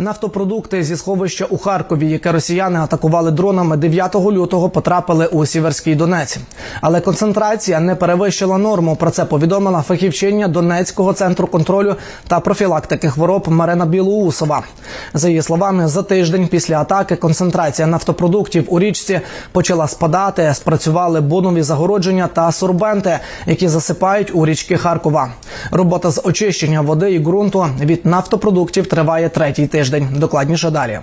Нафтопродукти зі сховища у Харкові, яке росіяни атакували дронами 9 лютого, потрапили у Сіверський Донець. Але концентрація не перевищила норму. Про це повідомила фахівчиня Донецького центру контролю та профілактики хвороб Марина Білоусова. За її словами, за тиждень після атаки концентрація нафтопродуктів у річці почала спадати. Спрацювали бонові загородження та сорбенти, які засипають у річки Харкова. Робота з очищення води і ґрунту від нафтопродуктів триває третій тиждень. Докладніше далі.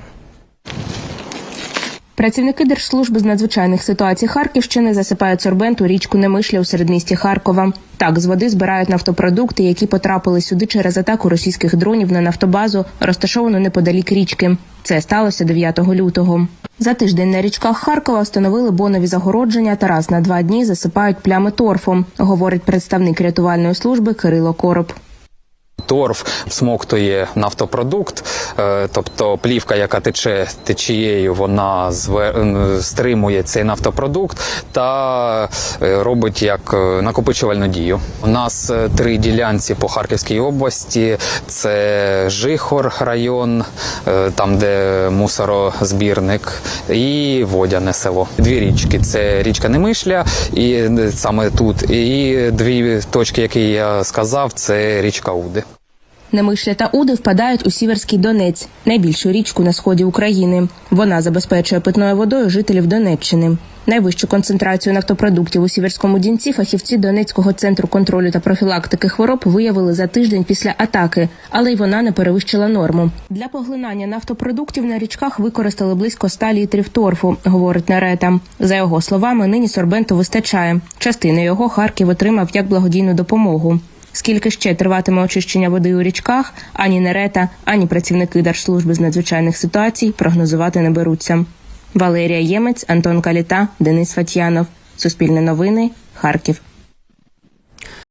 Працівники Держслужби з надзвичайних ситуацій Харківщини засипають сорбент у річку Немишля у середмісті Харкова. Так з води збирають нафтопродукти, які потрапили сюди через атаку російських дронів на нафтобазу, розташовану неподалік річки. Це сталося 9 лютого. За тиждень на річках Харкова встановили бонові загородження та раз на два дні засипають плями торфом, говорить представник рятувальної служби Кирило Короб. Торф всмоктує нафтопродукт, е, тобто плівка, яка тече течією, вона стримує цей нафтопродукт та е, робить як е, накопичувальну дію. У нас три ділянці по Харківській області: це Жихор район, там де мусорозбірник, і Водяне село. Дві річки: це річка Немишля, і саме тут, і дві точки, які я сказав, це річка Уди. Немишля та Уди впадають у Сіверський Донець, найбільшу річку на сході України. Вона забезпечує питною водою жителів Донеччини. Найвищу концентрацію нафтопродуктів у Сіверському Дінці фахівці Донецького центру контролю та профілактики хвороб виявили за тиждень після атаки, але й вона не перевищила норму. Для поглинання нафтопродуктів на річках використали близько 100 літрів торфу, говорить Нарета. За його словами, нині сорбенту вистачає. Частину його Харків отримав як благодійну допомогу. Скільки ще триватиме очищення води у річках, ані Нерета, ані працівники Держслужби з надзвичайних ситуацій прогнозувати не беруться. Валерія Ємець, Антон Каліта, Денис Фатьянов. Суспільне новини. Харків.